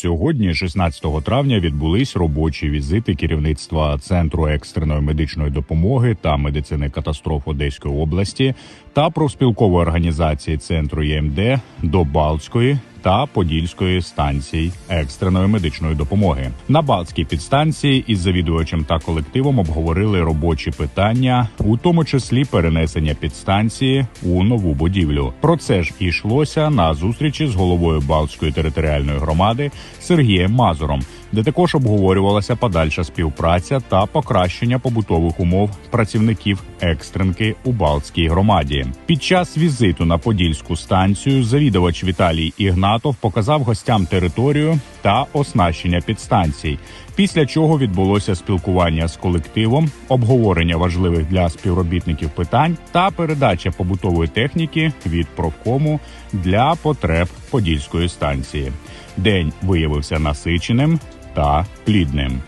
Сьогодні, 16 травня, відбулись робочі візити керівництва центру екстреної медичної допомоги та медицини катастроф Одеської області та профспілкової організації центру ЄМД до Балтської та Подільської станцій екстреної медичної допомоги. На Балтській підстанції із завідувачем та колективом обговорили робочі питання, у тому числі перенесення підстанції у нову будівлю. Про це ж і йшлося на зустрічі з головою Балтської територіальної громади Сергієм Мазуром, де також обговорювалася подальша співпраця та покращення побутових умов працівників екстренки у Балтській громаді. Під час візиту на Подільську станцію завідувач Віталій Ігнатов показав гостям територію та оснащення підстанцій. Після чого відбулося спілкування з колективом, обговорення важливих для співробітників питань та передача побутової техніки від профкому для потреб Подільської станції. День виявився насиченим та плідним.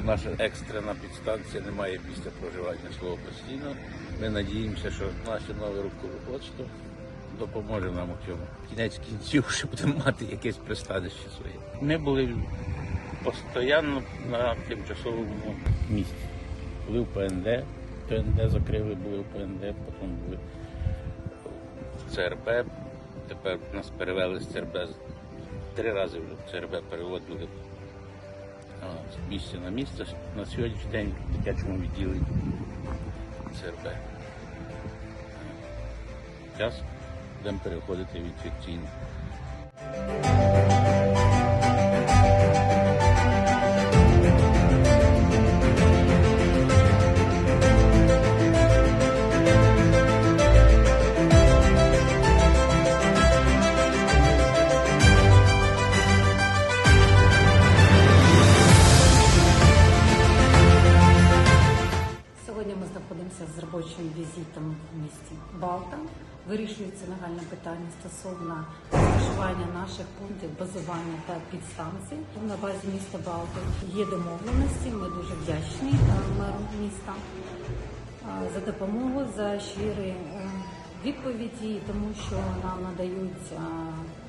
Що наша екстрена підстанція не має місця проживання свого постійно. Ми надіємося, що наше нове руководство допоможе нам у цьому. Кінець кінців, що будемо мати якесь пристанище своє. Ми були постійно на тимчасовому місці. Були в ПНД, ПНД закрили, були в ПНД, потім були в ЦРБ. Тепер нас перевели з ЦРБ. Три рази вже в ЦРБ переводили з місця на місце на сьогоднішній день в дитячому відділенні ЦРБ. Час будемо переходити в інфекційну. Робочим візитом в місті Балта. Вирішується нагальне питання стосовно розташування наших пунктів базування та підстанцій на базі міста Балти. Є домовленості. Ми дуже вдячні е, меру міста е, за допомогу, за щирі е, відповіді, тому що нам надають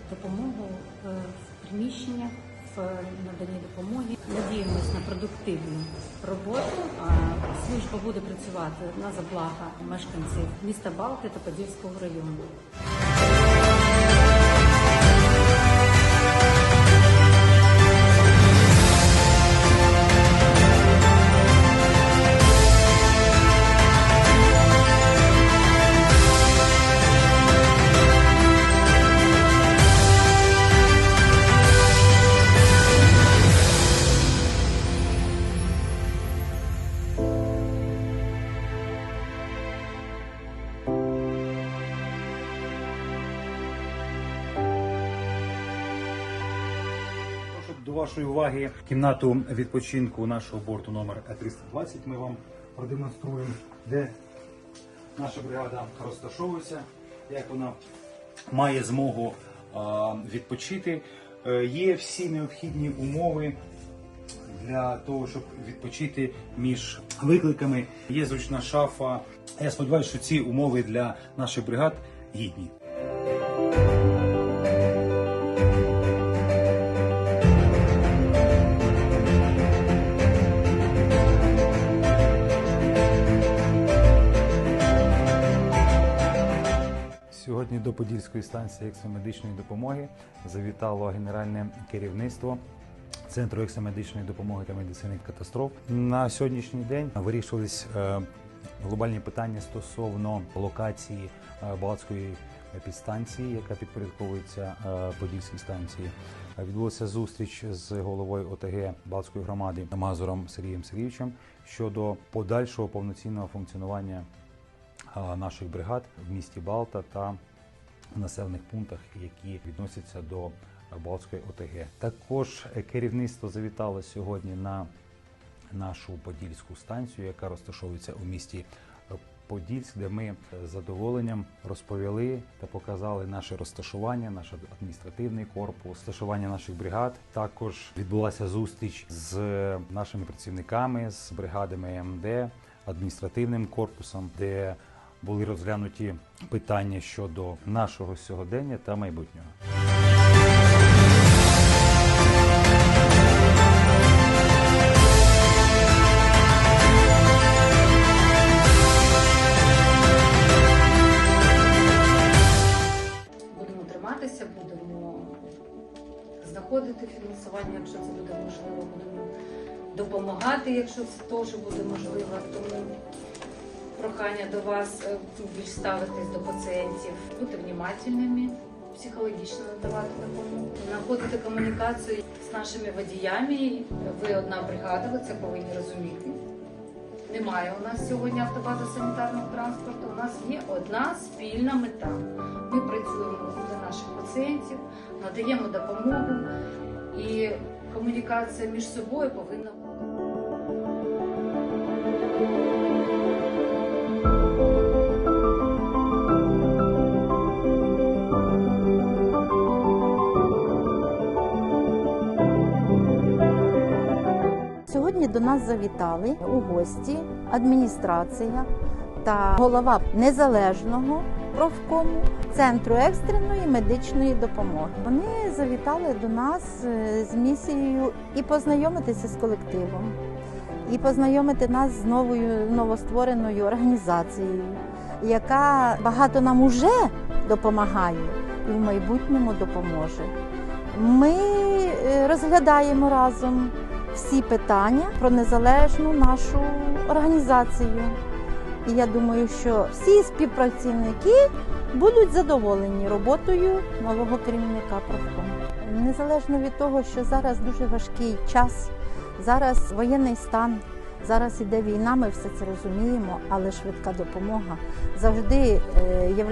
допомогу в приміщеннях в наданні допомоги. Надіємось на продуктивну роботу. Служба буде працювати на заблага мешканців міста Балки та Подільського району. До вашої уваги кімнату відпочинку нашого борту номер 320 Ми вам продемонструємо, де наша бригада розташовується, як вона має змогу відпочити. Е, Є всі необхідні умови для того, щоб відпочити між викликами. Є зручна шафа. Я сподіваюся, що ці умови для наших бригад гідні. Сьогодні до Подільської станції екстремедичної допомоги завітало генеральне керівництво Центру екстремедичної допомоги та медицини катастроф. На сьогоднішній день вирішувались е, глобальні питання стосовно локації е, Балацької підстанції, яка підпорядковується е, Подільській станції. Відбулася зустріч з головою ОТГ Балтської громади Мазуром Сергієм Сергійовичем щодо подальшого повноцінного функціонування наших бригад в місті Балта та населених пунктах, які відносяться до Балтської ОТГ. Також керівництво завітало сьогодні на нашу подільську станцію, яка розташовується у місті Подільськ, де ми з задоволенням розповіли та показали наше розташування, наш адміністративний корпус, розташування наших бригад. Також відбулася зустріч з нашими працівниками з бригадами МД, адміністративним корпусом, де були розглянуті питання щодо нашого сьогодення та майбутнього. Будемо триматися, будемо знаходити фінансування, якщо це буде можливо, будемо допомагати, якщо це теж буде можливо. Тому прохання до вас е, більш ставитись до пацієнтів, бути внимательними, психологічно надавати допомогу, знаходити комунікацію з нашими водіями. Ви одна бригада, ви це повинні розуміти. Немає у нас сьогодні автобази санітарного транспорту. У нас є одна спільна мета. Ми працюємо для наших пацієнтів, надаємо допомогу, і комунікація між собою повинна бути. До нас завітали у гості адміністрація та голова незалежного профкому центру екстреної медичної допомоги. Вони завітали до нас е, з місією і познайомитися з колективом, і познайомити нас з новою новоствореною організацією, яка багато нам уже допомагає і в майбутньому допоможе. Ми е, розглядаємо разом всі питання про незалежну нашу організацію. І я думаю, що всі співпрацівники будуть задоволені роботою нового керівника профкому. Незалежно від того, що зараз дуже важкий час, зараз воєнний стан, зараз іде війна, ми все це розуміємо, але швидка допомога завжди є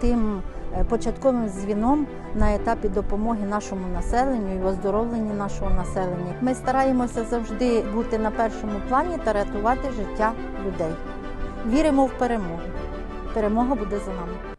тим е, початковим дзвіном на етапі допомоги нашому населенню і оздоровленні нашого населення. Ми стараємося завжди бути на першому плані та рятувати життя людей. Віримо в перемогу. Перемога буде за нами.